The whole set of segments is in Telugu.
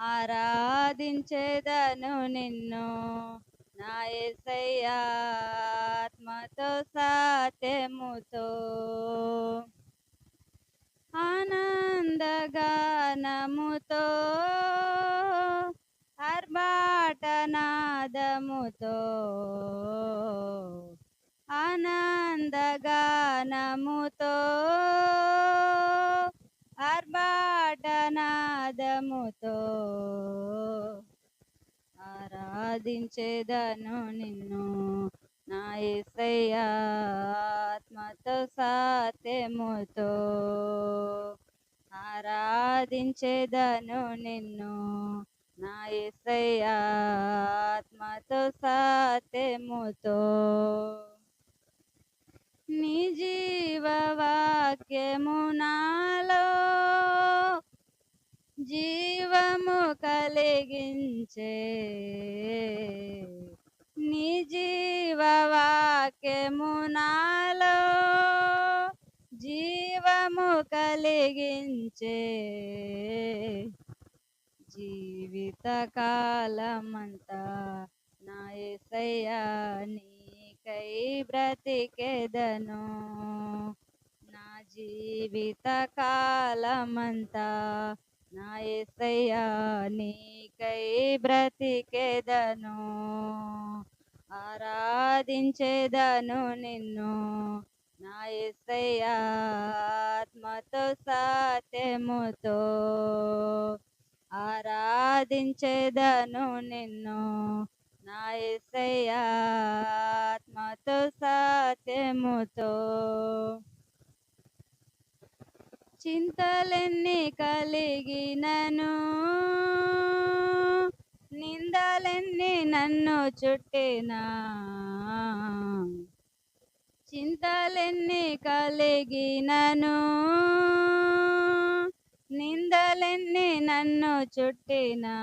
ఆరాధించేదను నిన్ను. నా యేసయ్యా ఆత్మతో సత్యముతో. ఆనందగానముతో. ఆర్భాటనాదముతో. ఆనందగానముతో. ఆర్భాటనాదముతో ఆరాధించేదను నిన్ను. నా యేసయ్యా ఆత్మతో సత్యముతో ఆరాధించేదను నిన్ను. నా యేసయ్యా ఆత్మతో సత్యముతో నీ జీవ వాక్యమునా కలిగించే నీ జీవవాక్యమునాలో జీవము కలిగించే జీవిత కాలమంతా నా యేసయ్యా నీకై బ్రతికెదను. నా జీవిత కాలమంతా నా యేసయ్యా నీకై బ్రతికెదను ఆరాధించేదను నిన్ను. నా యేసయ్యా ఆత్మతో సత్యముతో ఆరాధించేదను నిన్ను. నా యేసయ్యా ఆత్మతో సత్యముతో చింతలెన్ని కలిగినను. నిందలెన్ని నన్ను చుట్టినా. చింతలెన్ని కలిగినను. నిందలెన్ని నన్ను చుట్టినా.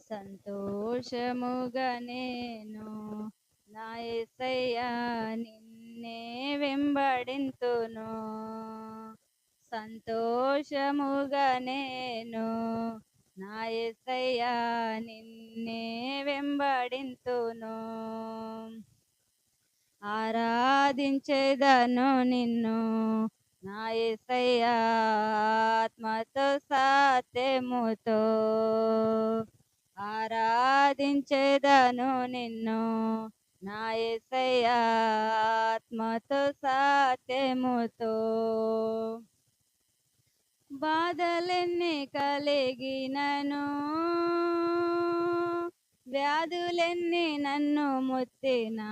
సంతోషముగా నేను నా ఎసయ్యా నిన్నే వెంబడింతును సంతోషముగా నేను నా ఎసయ్యా నిన్నే వెంబడింతును ఆరాధించేదను నిన్ను నా ఎసయ్యా ఆత్మతో సత్యముతో. ఆరాధించేదను నిన్ను నా ఎసయ్యా ఆత్మతో సత్యముతో బాధలెన్ని కలిగినను వ్యాధులెన్ని నన్ను ముత్తినా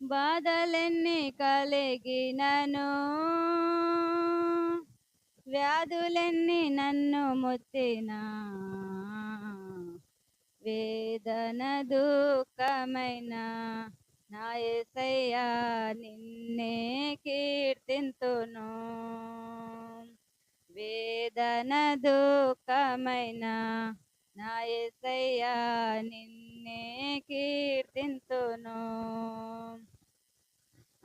బాధలెన్ని కలిగినను వ్యాధులెన్ని నన్ను ముత్తినా వేదన దుఃఖమైన నా యేసయ్యా నిన్నే కీర్తింతును. వేదన దుఃఖమైన నా యేసయ్యా నిన్నే కీర్తింతును.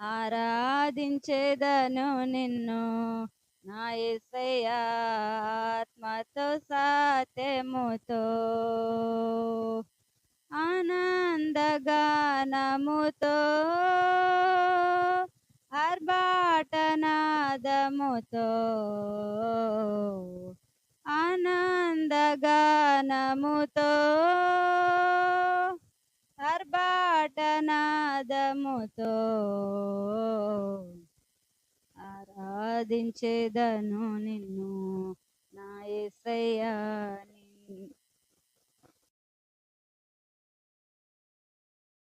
ఆరాధించేదను నిన్ను నా యేసయ్యా ఆత్మతో సత్యముతో. ఆనందగానముతో ఆర్భాటనాదముతో ఆనందగానముతో ఆర్భాటనాదముతో ఆరాధించేదను నిన్ను నా యేసయ్యా